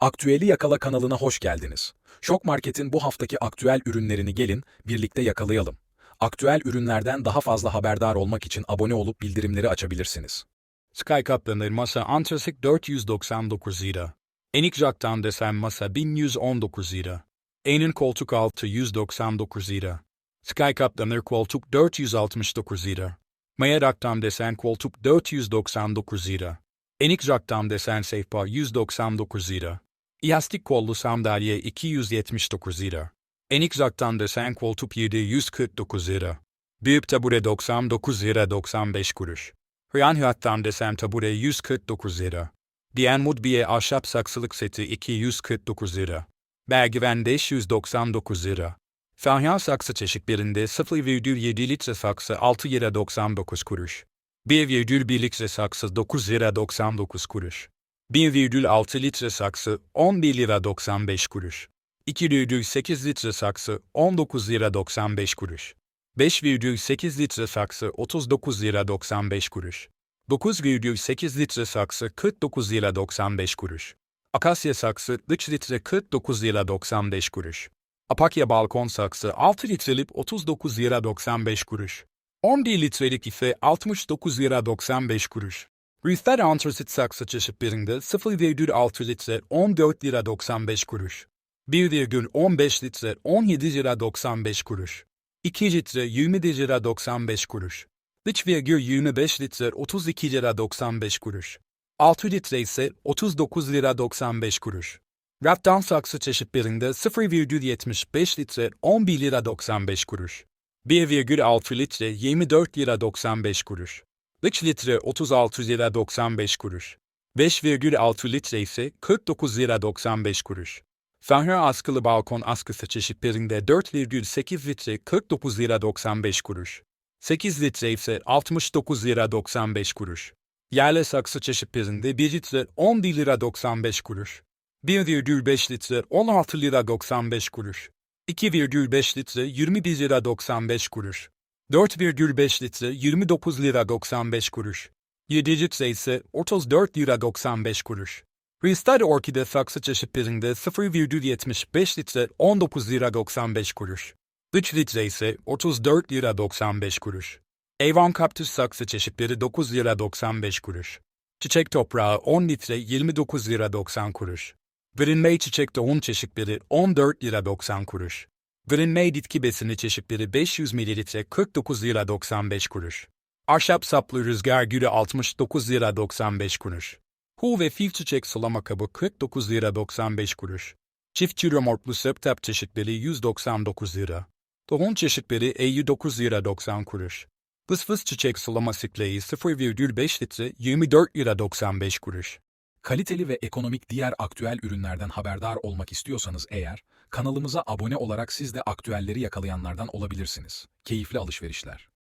Aktüeli Yakala kanalına hoş geldiniz. Şok Market'in bu haftaki aktüel ürünlerini gelin birlikte yakalayalım. Aktüel ürünlerden daha fazla haberdar olmak için abone olup bildirimleri açabilirsiniz. Skycup'lanır masa Antrasik 499 lira. Enik Jack'tan desen masa 1119 lira. Enin koltuk altı 199 lira. Skycup'lanır koltuk 469 lira. Mayarak'tan desen koltuk 499 lira. Enik Jack'tan desen sehpa 199 lira. İyastik kollu sandalye 279 lira. Enik Jack'tan desen koltuk 749 lira. Büyük tabure 99 lira 95 kuruş. Hıyan Hıat'tan desen tabure 149 lira. Diyen Mudbiye ahşap saksılık seti 249 lira. Merdiven 599 lira. Fahya saksı çeşitlerinde 0,7 litre saksı 6 lira 99 kuruş. 1,1 litre saksı 9 lira 99 kuruş. 1,6 litre saksı 11 lira 95 kuruş. 2,8 litre saksı 19 lira 95 kuruş. 5,8 litre saksı 39 lira 95 kuruş. 9,8 litre saksı 49 lira 95 kuruş. Akasya saksı 3 litre 49 lira 95 kuruş. Apakya balkon saksı 6 litrelik 39 lira 95 kuruş. 11 litrelik ise 69 lira 95 kuruş. Rüster antrasit saksı çeşitlerinde 0,6 litre 14 lira 95 kuruş. 1,15 litre 17 lira 95 kuruş. 2 litre 20 lira 95 kuruş. 3,25 litre 32 lira 95 kuruş. 6 litre ise 39 lira 95 kuruş. Raftan saksı çeşitlerinde 0,75 litre 11 lira 95 kuruş. 1,6 litre 24 lira 95 kuruş. 3 litre 36 lira 95 kuruş. 5,6 litre ise 49 lira 95 kuruş. Fahra askılı balkon askısı çeşitlerinde 4,8 litre 49 lira 95 kuruş. 8 litre ise 69 lira 95 kuruş. Yerli saksı çeşitlerinde 1 litre 11 lira 95 kuruş. 1,5 litre 16 lira 95 kuruş. 2,5 litre 21 lira 95 kuruş. 4,5 litre 29 lira 95 kuruş. 7 litre ise 34 lira 95 kuruş. Kristal orkide saksı çeşitlerinde 0,75 litre 19 lira 95 kuruş. 3 litre ise 34 lira 95 kuruş. Avon kaktüs saksı çeşitleri 9 lira 95 kuruş. Çiçek toprağı 10 litre 29 lira 90 kuruş. May çiçek tohum çeşitleri 14 lira 90 kuruş. Green May bitki besini çeşitleri 500 mililitre 49 lira 95 kuruş. Ahşap saplı rüzgar gülü 69 lira 95 kuruş. Hu ve fil çiçek sulama kabı 49 lira 95 kuruş. Çift çürümortlu septap çeşitleri 199 lira. Tohum çeşitleri 59 lira 90 kuruş. Fısfıs çiçek sulama sikleyi 0,5 litre 24 lira 95 kuruş. Kaliteli ve ekonomik diğer aktüel ürünlerden haberdar olmak istiyorsanız eğer, kanalımıza abone olarak siz de aktüelleri yakalayanlardan olabilirsiniz. Keyifli alışverişler.